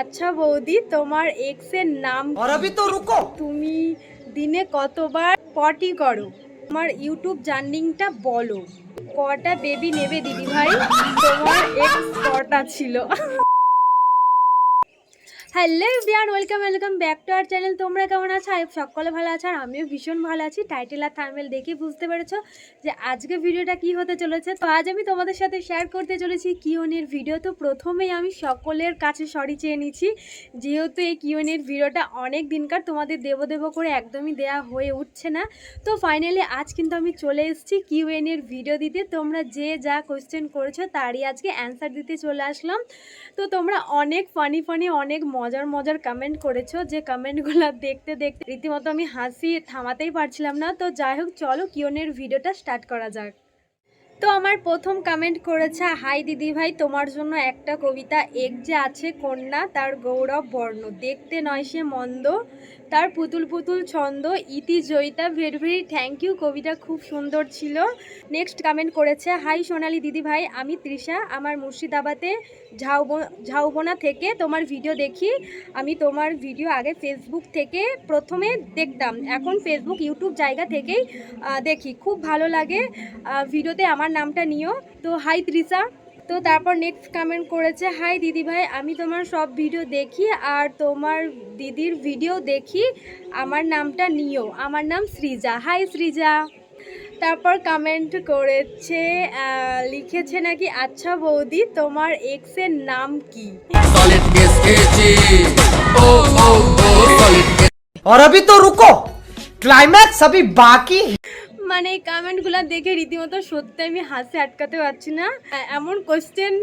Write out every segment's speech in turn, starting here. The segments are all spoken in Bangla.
আচ্ছা বৌদি তোমার এক্সের নাম তো রুকো। তুমি দিনে কতবার পটি করো? তোমার ইউটিউব জার্নিংটা বলো। কটা বেবি নেবে দিদি ভাই তোমার এক্স কটা ছিল? Hello beer welcome welcome back to our channel তোমরা কেমন আছো? আই সকলে ভালো আছো আর আমিও ভীষণ ভালো আছি। টাইটেল আর থার্মেল দেখে বুঝতে পেরেছ যে আজকে ভিডিওটা কি হতে চলেছে। তো আজ আমি তোমাদের সাথে শেয়ার করতে চলেছি কিওনের ভিডিও তো প্রথমেই আমি সকলের কাছে সরি চেয়ে নিচ্ছি। যেহেতু এই কিওনের ভিডিওটা অনেক দিনকার, তোমাদের দেবো দেবো করে একদমই দেয়া হয়ে উঠছে না। তো ফাইনালি আজ কিন্তু আমি চলে এসেছি কিউএনের ভিডিও দিতে। তোমরা যে যা কোয়েশ্চেন করেছ তারই আজকে অ্যান্সার দিতে চলে আসলাম। তো তোমরা অনেক ফানি ফানি অনেক মজার মজার কমেন্ট করেছ। যে কমেন্টগুলো দেখতে দেখতে রীতিমতো আমি হাসি থামাতেই পারছিলাম না। তো যাই হোক, চলো কিয়নের ভিডিওটা স্টার্ট করা যাক। তো আমার প্রথম কমেন্ট করেছে, হাই দিদি ভাই, তোমার জন্য একটা কবিতা এক যে আছে কন্যা, তার গৌরব বর্ণ। দেখতে নয় সে মন্দ তার Putul Putul Chhanda, Iti Jayita, very very thank you কবিতা খুব সুন্দর ছিল। নেক্সট কমেন্ট করেছে হাই সোনালি দিদি ভাই আমি তৃষা, আমার মুর্শিদাবাদে ঝাউব ঝাউবোনা থেকে তোমার ভিডিও দেখি। আমি তোমার ভিডিও আগে ফেসবুক থেকে প্রথমে দেখতাম, এখন ফেসবুক ইউটিউব জায়গা থেকেই দেখি। খুব ভালো লাগে ভিডিওতে আমার নামটা নিও। তো হাই তৃষা তো তারপর নেক্সট কমেন্ট করেছে হাই দিদি ভাই আমি তোমার সব ভিডিও দেখি আর তোমার দিদির ভিডিও দেখি আমার নামটা নিও আমার নাম সৃজা হাই সৃজা তারপর কমেন্ট করেছে আহ, লিখেছে নাকি আচ্ছা বৌদি তোমার এক্সের নাম কি सॉलिड केस केजी ओ ओ ओ सॉलिड और अभी तो रुको क्लाइमैक्स अभी बाकी है। মানে এই কমেন্টগুলো দেখে রীতিমতো সত্যি আমি হাসি আটকাতে পারছি না। এমন কোশ্চেন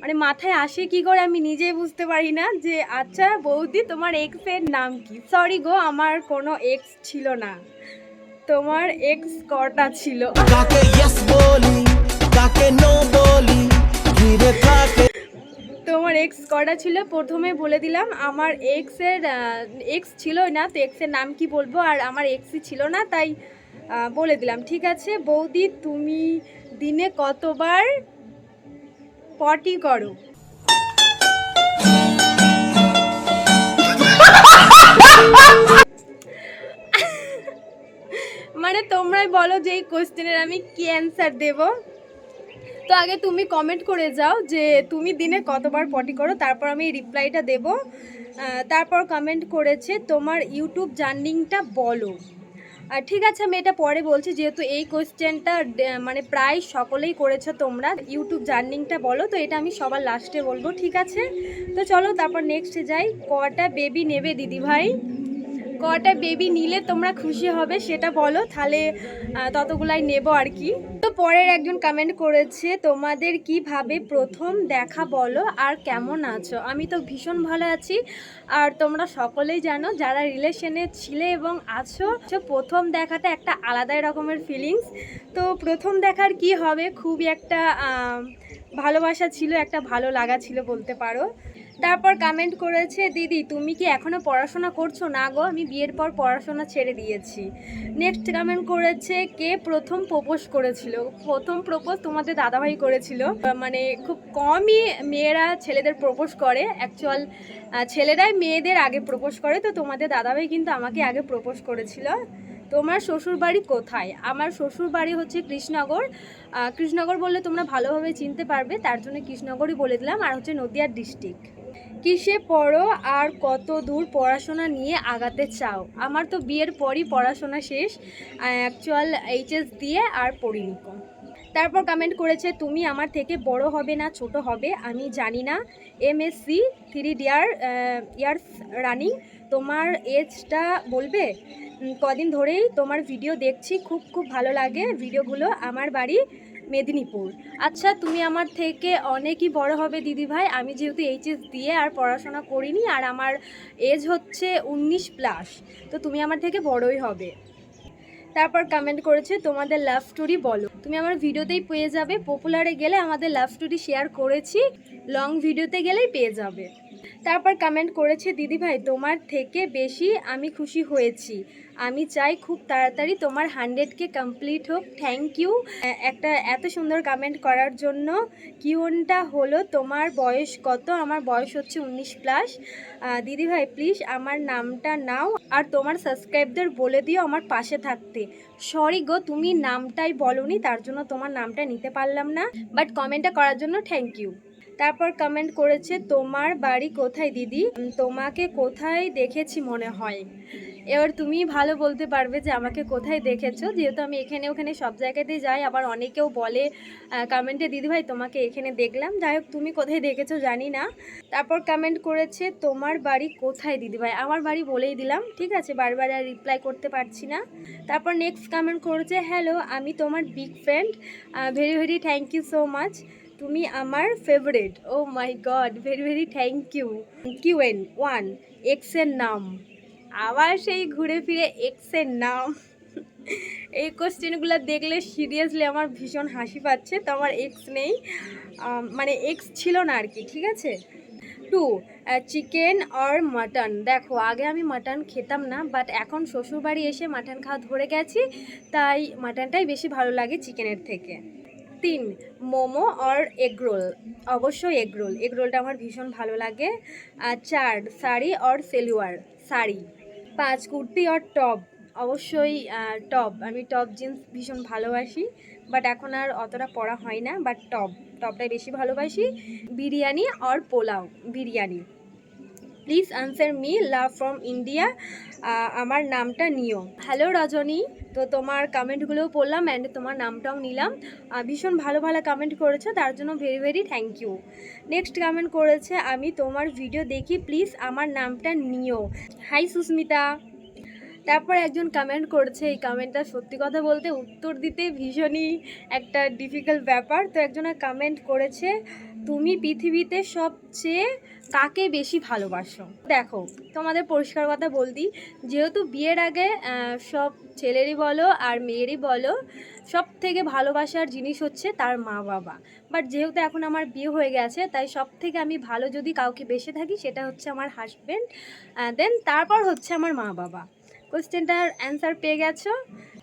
মানে মাথায় আসে কি করে আমি নিজেই বুঝতে পারি না যে আচ্ছা বৌদি তোমার এক্সের নাম কি? সরি গো আমার কোনো এক্স ছিল না। তোমার এক্স কটা ছিল? কাকে ইয়েস বলি কাকে নো বলি ঘিরে থাকে। তোমার এক্স কটা ছিল? প্রথমে বলে দিলাম আমার এক্সের এক্স ছিল না তো এক্সের নাম কি বলব? আর আমার এক্সই ছিল না তাই বলে দিলাম, ঠিক আছে? বৌদি, তুমি দিনে কতবার পটি করো? মানে তোমরাই বলো যে এই কোয়েশ্চেনের আমি কি অ্যান্সার দেবো? তো আগে তুমি কমেন্ট করে যাও যে তুমি দিনে কতবার পটি করো, তারপর আমি রিপ্লাইটা দেব। তারপর কমেন্ট করেছে, তোমার ইউটিউব জার্নিংটা বলো। আর ঠিক আছে, আমি এটা পরে বলছি, যেহেতু এই কোয়েশ্চেনটা মানে প্রায় সকলেই করেছ তোমরা ইউটিউব জার্নিংটা বলো, তো এটা আমি সবার লাস্টে বলব, ঠিক আছে? তো চলো, তারপর নেক্সটে যাই, কটা বেবি নেবে দিদি ভাই কটা বেবি নিলে তোমরা খুশি হবে সেটা বলো, তাহলে ততগুলাই নেব আর কি। তো পরের একজন কমেন্ট করেছে, তোমাদের কীভাবে প্রথম দেখা বলো আর কেমন আছো? আমি তো ভীষণ ভালো আছি, আর তোমরা সকলেই জানো, যারা রিলেশনে ছিলে এবং আছো, তো প্রথম দেখাটা একটা আলাদাই রকমের ফিলিংস তো প্রথম দেখার কি হবে? খুবই একটা ভালোবাসা ছিল, একটা ভালো লাগা ছিল বলতে পারো। তারপর কমেন্ট করেছে, দিদি, তুমি কি এখনও পড়াশোনা করছ? না গো, আমি বিয়ের পর পড়াশোনা ছেড়ে দিয়েছি। নেক্সট কমেন্ট করেছে, কে প্রথম প্রপোজ করেছিল? প্রথম প্রপোজ তোমাদের দাদাভাই করেছিল। মানে খুব কমই মেয়েরা ছেলেদের প্রপোজ করে। অ্যাকচুয়াল ছেলেরাই মেয়েদের আগে প্রপোজ করে। তো তোমাদের দাদাভাই কিন্তু আমাকে আগে প্রপোজ করেছিল। তোমার শ্বশুর বাড়ি কোথায়? আমার শ্বশুর বাড়ি হচ্ছে কৃষ্ণনগর। কৃষ্ণনগর বললে তোমরা ভালোভাবে চিনতে পারবে। তার জন্য কৃষ্ণনগরই বলে দিলাম। আর হচ্ছে নদিয়ার ডিস্ট্রিক্ট কিসে পড়ো আর কত দূর পড়াশোনা নিয়ে আগাতে চাও? আমার তো বিয়ের পরই পড়াশোনা শেষ অ্যাকচুয়াল এইচএস দিয়ে আর পড়িনি। তারপর কমেন্ট করেছে, তুমি আমার থেকে বড় হবে না, ছোট হবে? আমি জানি না। MSc three dear years running তোমার এজটা বলবে? কদিন ধরেই তোমার ভিডিও দেখছি। খুব খুব ভালো লাগে। ভিডিওগুলো আমার বাড়ি মেদিনীপুর। আচ্ছা তুমি আমার থেকে অনেকই বড় হবে দিদি ভাই আমি যেহেতু এইচএস দিয়ে আর পড়াশোনা করিনি আর আমার এজ হচ্ছে উনিশ প্লাস তো তুমি আমার থেকে বড়ই হবে। তারপর কমেন্ট করেছে, তোমাদের লাভ স্টোরি বলো। তুমি আমার ভিডিওতেই পেয়ে যাবে। পপুলারে গেলে আমাদের লাভ স্টোরি শেয়ার করেছি লং ভিডিওতে গেলেই পেয়ে যাবে। তারপর কমেন্ট করেছে, দিদি ভাই, তোমার থেকে বেশি আমি খুশি হয়েছি। আমি চাই খুব তাড়াতাড়ি তোমার হান্ড্রেডকে কমপ্লিট হোক। থ্যাংক ইউ একটা এত সুন্দর কমেন্ট করার জন্য কিউনটা হলো, তোমার বয়স কত? আমার বয়স হচ্ছে উনিশ প্লাস দিদি ভাই প্লিজ আমার নামটা নাও আর তোমার সাবস্ক্রাইবদের বলে দিও আমার পাশে থাকতে। সরি গো, তুমি নামটাই বলনি, তার জন্য তোমার নামটা নিতে পারলাম না। বাট কমেন্টটা করার জন্য থ্যাংক ইউ তারপর কমেন্ট করেছে, তোমার বাড়ি কোথায় দিদি? তোমাকে কোথায় দেখেছি মনে হয়? এবার তুমি ভালো বলতে পারবে যে, আমাকে কোথায় দেখেছ? যেহেতু আমি এখানে ওখানে সব জায়গাতেই যাই, আবার অনেকেও বলে কমেন্টে দিদি ভাই, তোমাকে এখানে দেখলাম। যাই হোক, তুমি কোথায় দেখেছ জানি না। তারপর কমেন্ট করেছে, তোমার বাড়ি কোথায় দিদি ভাই? আমার বাড়ি বলেই দিলাম, ঠিক আছে? বারবার আর রিপ্লাই করতে পারছি না। তারপর নেক্সট কমেন্ট করেছে হ্যালো আমি তোমার big friend very very thank you so much তুমি আমার favourite oh my God very very thank you Q N one এক্সের নাম। আবার সেই ঘুরে ফিরে এক্সের নাম। এই কোশ্চেনগুলো দেখলে সিরিয়াসলি আমার ভীষণ হাসি পাচ্ছে, তো আমার এক্স নেই। মানে এক্স ছিল না আর কি, ঠিক আছে? টু চিকেন অর মাটন দেখো, আগে আমি মাটন খেতাম না বাট এখন শ্বশুরবাড়ি এসে মাটন খাওয়া ধরে গেছি, তাই মাটনটাই বেশি ভালো লাগে চিকেনের থেকে। তিন, মোমো অর এগরোল অবশ্যই এগরোল এগরোলটা আমার ভীষণ ভালো লাগে। আর চার, শাড়ি অর সেলুয়ার। শাড়ি। পাঁচ, কুর্তি অর টপ। অবশ্যই টপ। আমি টপ জিন্স ভীষণ ভালোবাসি, বাট এখন আর অতটা পরা হয় না, বাট টপ। টপটাই বেশি ভালোবাসি। Biryani or pulao. Biryani. Please answer me love from India আমার নামটা নিও হ্যালো রজনী। তো তোমার কমেন্টগুলোও পড়লাম অ্যান্ড তোমার নামটাও নিলাম। ভীষণ ভালো ভালো কমেন্ট করেছ, তার জন্য very very thank you next comment করেছে, আমি তোমার ভিডিও দেখি প্লিজ আমার নামটা নিও হাই সুস্মিতা। তারপর একজন কমেন্ট করেছে, এই কমেন্টটা সত্যি কথা বলতে উত্তর দিতে ভীষণই একটা ডিফিকাল্ট ব্যাপার। তো একজনের কমেন্ট করেছে তুমি পৃথিবীতে সবচেয়ে কাকে বেশি ভালোবাসো? দেখো, তোমাদের পরিষ্কার কথা বলতি যেহেতু বিয়ের আগে সব ছেলেরই বলো আর মেয়েরই বলো সব থেকে ভালোবাসার জিনিস হচ্ছে তার মা বাবা। বাট যেহেতু এখন আমার বিয়ে হয়ে গেছে, তাই সব থেকে আমি ভালো যদি কাউকে বেসে থাকি, সেটা হচ্ছে আমার হাজব্যান্ড দেন তারপর হচ্ছে আমার মা বাবা। কোশ্চেনটার অ্যান্সার পেয়ে গেছো?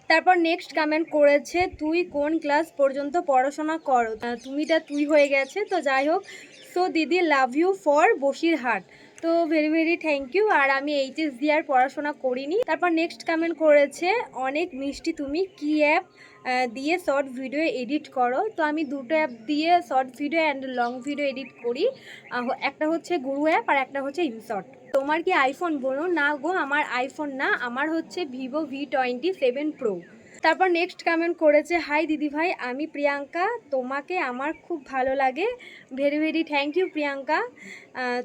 তারপর নেক্সট কমেন্ট করেছে, তুই কোন ক্লাস পর্যন্ত পড়াশোনা করো? তুমিটা তুই হয়ে গেছে, তো যাই হোক সো দিদি লাভ ইউ ফর বসিরহাট। তো ভেরি ভেরি থ্যাংক ইউ আর আমি এইচএস দিয়ে আর পড়াশোনা করিনি। তারপর নেক্সট কমেন্ট করেছে, অনেক মিষ্টি, তুমি কি অ্যাপ দিয়ে শর্ট ভিডিও এডিট করো। তো আমি দুটো অ্যাপ দিয়ে short video and long video edit করি। একটা হচ্ছে গুরু অ্যাপ আর একটা হচ্ছে ইনশর্ট তোমার কি আইফোন বলো? না গো, আমার আইফোন না, আমার হচ্ছে Vivo V twenty seven pro তারপর নেক্সট কমেন্ট করেছে হাই দিদি ভাই, আমি প্রিয়াঙ্কা, তোমাকে আমার খুব ভালো লাগে। Very very thank you Priyanka.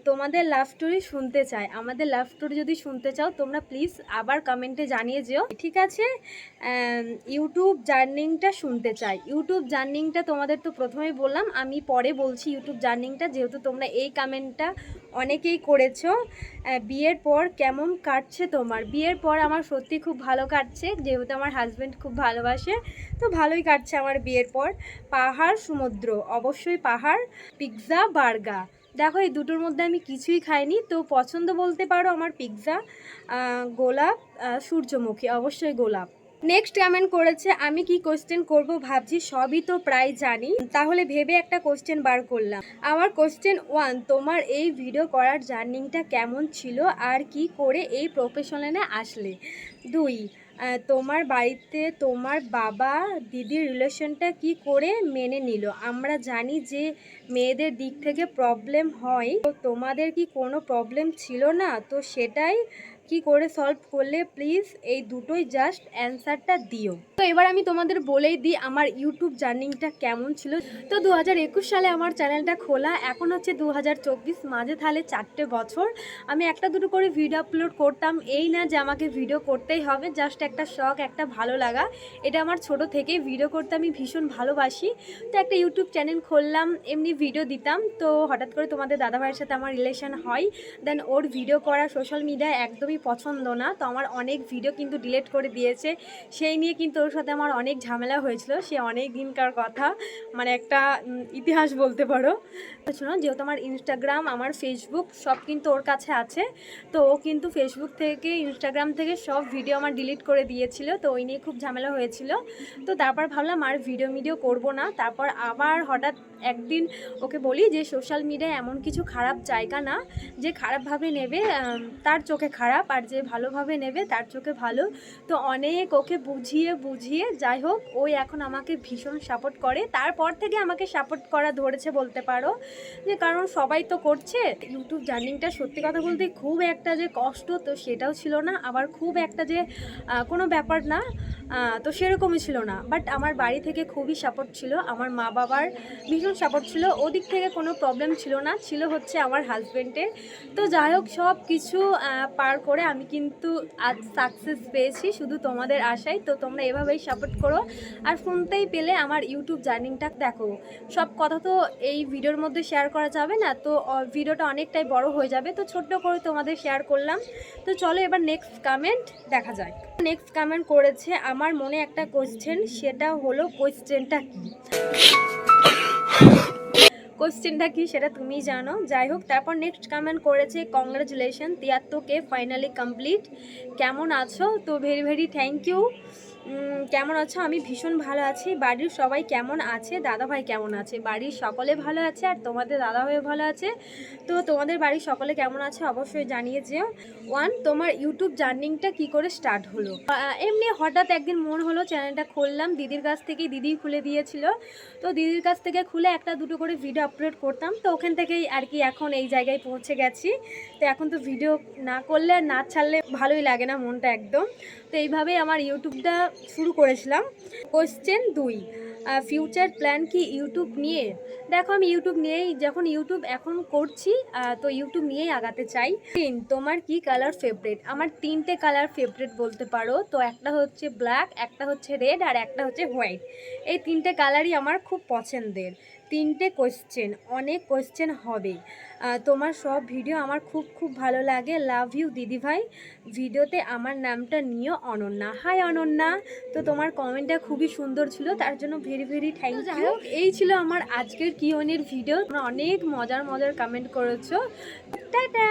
তোমাদের লাভ স্টোরি শুনতে চাই। আমাদের লাভ স্টোরি যদি শুনতে চাও, তোমরা প্লিজ আবার কমেন্টে জানিয়ে যেও। ঠিক আছে? ইউটিউব জার্নিংটা শুনতে চাই। ইউটিউব জার্নিংটা তোমাদের তো প্রথমেই বললাম, আমি পরে বলছি ইউটিউব জার্নিংটা যেহেতু তোমরা এই কমেন্টটা অনেকেই করেছ। বিয়ের পর কেমন কাটছে তোমার? বিয়ের পর আমার সত্যি খুব ভালো কাটছে, যেহেতু আমার হাজব্যান্ড খুব ভালোবাসে, তো ভালোই কাটছে আমার বিয়ের পর। পাহাড়, সমুদ্র, অবশ্যই পাহাড় পিৎজা বার্গা দেখো, এই দুটোর মধ্যে আমি কিছুই খাইনি, তো পছন্দ বলতে পারো আমার পিৎজা গোলাপ সূর্যমুখী, অবশ্যই গোলাপ। নেক্সট কমেন্ট করেছে, আমি কি কোশ্চেন করব ভাবছি, সবই তো প্রায় জানি। তাহলে ভেবে একটা কোশ্চেন বার করলাম। আমার কোশ্চেন ওয়ান তোমার এই ভিডিও করার জার্নিংটা কেমন ছিল আর কি করে এই প্রফেশনে আসলে? দুই তোমার বাড়িতে তোমার বাবা, দিদির রিলেশনটা কি করে মেনে নিল? আমরা জানি যে মেয়েদের দিক থেকে প্রবলেম হয়। তো তোমাদের কি কোনো প্রবলেম ছিল না? তো সেটাই কি করে সলভ করলে প্লিজ এই দুটোই জাস্ট অ্যান্সারটা দিও। তো এবার আমি তোমাদের বলেই দিই আমার ইউটিউব জার্নিংটা কেমন ছিল। তো দু হাজার একুশ সালে আমার চ্যানেলটা খোলা, এখন হচ্ছে দু হাজার চব্বিশ মাঝে তাহলে চারটে বছর। আমি একটা দুটো করে ভিডিও আপলোড করতাম, এই না যে আমাকে ভিডিও করতেই হবে জাস্ট একটা শখ, একটা ভালো লাগা। এটা আমার ছোট থেকেই ভিডিও করতে আমি ভীষণ ভালোবাসি। তো একটা ইউটিউব চ্যানেল খুললাম, এমনি ভিডিও দিতাম। তো হঠাৎ করে তোমাদের দাদাভাইয়ের সাথে আমার রিলেশন হয় দেন ওর ভিডিও করা সোশ্যাল মিডিয়ায় একদমই পছন্দ না, তো আমার অনেক ভিডিও কিন্তু ডিলিট করে দিয়েছে। সেই নিয়ে কিন্তু ওর সাথে আমার অনেক ঝামেলা হয়েছিল, সে অনেক দিনকার কথা মানে একটা ইতিহাস বলতে পারো। শোনো, যেহেতু আমার ইনস্টাগ্রাম আমার ফেসবুক সব কিন্তু ওর কাছে আছে, তো ও কিন্তু ফেসবুক থেকে ইনস্টাগ্রাম থেকে সব ভিডিও আমার ডিলিট করে দিয়েছিল, তো ওই নিয়ে খুব ঝামেলা হয়েছিল। তো তারপর ভাবলাম আর ভিডিও মিডিও করব না, তারপর আবার হঠাৎ একদিন ওকে বলি যে, সোশ্যাল মিডিয়া এমন কিছু খারাপ জায়গা না যে খারাপভাবে নেবে তার চোখে খারাপ আর যে ভালোভাবে নেবে, তার চোখে ভালো। তো অনেক ওকে বুঝিয়ে বুঝিয়ে যাই হোক ওই এখন আমাকে ভীষণ সাপোর্ট করে। তারপর থেকে আমাকে সাপোর্ট করা ধরেছে বলতে পারো, যে কারণ সবাই তো করছে। ইউটিউব জার্নিংটা সত্যি কথা বলতে খুব একটা যে কষ্ট তো সেটাও ছিল না। আবার খুব একটা যে কোনো ব্যাপার না। তো সেরকমই ছিল না। বাট আমার বাড়ি থেকে খুবই সাপোর্ট ছিল। আমার মা বাবার ভীষণ সাপোর্ট ছিল। ওদিক থেকে কোনো প্রবলেম ছিল না। ছিল হচ্ছে আমার হাজব্যান্ডের তো যাই হোক, সব কিছু পার করে আমি কিন্তু আজ সাকসেস পেয়েছি। শুধু তোমাদের আশায় তো তোমরা এভাবেই সাপোর্ট করো। আর শুনতেই পেলে আমার ইউটিউব জার্নিংটা দেখো। সব কথা তো এই ভিডিওর মধ্যে শেয়ার করা যাবে না। তো ভিডিওটা অনেকটাই বড় হয়ে যাবে। তো ছোট্ট করে তোমাদের শেয়ার করলাম। তো চলো এবার নেক্সট কমেন্ট দেখা যায় নেক্সট কমেন্ট করেছে আমার মনে একটা কোয়েশ্চেন সেটা হলো কোয়েশ্চেনটা কি? কোয়েশ্চেনটা কি সেটা তুমি জানো। যাই হোক, তারপর নেক্সট কমেন্ট করেছে কংগ্রাচুলেশন তিয়াত্তরকে ফাইনালি কমপ্লিট কেমন আছো? তো ভেরি ভেরি থ্যাংক ইউ কেমন আছো? আমি ভীষণ ভালো আছি। বাড়ির সবাই কেমন আছে? দাদাভাই কেমন আছে? বাড়ির সকলে ভালো আছে আর তোমাদের দাদাভাই ভালো আছে? তো তোমাদের বাড়ির সকলে কেমন আছে অবশ্যই জানিয়ে যেও। ওয়ান, তোমার ইউটিউব জার্নিংটা কি করে স্টার্ট হলো? এমনি হঠাৎ একদিন মন হলো চ্যানেলটা খুললাম। দিদির কাছ থেকে দিদি খুলে দিয়েছিল। তো দিদির কাছ থেকে খুলে একটা দুটো করে ভিডিও আপলোড করতাম। তো ওখান থেকেই আর কি এখন এই জায়গায় পৌঁছে গেছি। তো এখন তো ভিডিও না করলে আর না ছাড়লে ভালোই লাগে না মনটা একদম। তো এইভাবেই আমার ইউটিউবটা শুরু করেছিলাম। কোশ্চেন দুই ফিউচার প্ল্যান কি ইউটিউব নিয়ে? দেখো আমি ইউটিউব নিয়েই, যখন ইউটিউব এখন করছি তো ইউটিউব নিয়েই আগাতে চাই। তিন, তোমার কি কালার ফেভারেট আমার তিনটে কালার ফেভারেট বলতে পারো। তো একটা হচ্ছে ব্ল্যাক একটা হচ্ছে রেড আর একটা হচ্ছে হোয়াইট এই তিনটে কালারই আমার খুব পছন্দের। তিনটে কোয়েশ্চেন অনেক কোয়েশ্চেন হবে। তোমার সব ভিডিও আমার খুব খুব ভালো লাগে। লাভ ইউ দিদিভাই। ভিডিওতে আমার নামটা নিও অনন্যা। হাই অনন্যা। তো তোমার কমেন্টটা খুবই সুন্দর ছিল তার জন্য ভেরি ভেরি থ্যাংক ইউ এই ছিল আমার আজকের কিওনের ভিডিও তোমরা অনেক মজার মজার কমেন্ট করেছ। টাটা!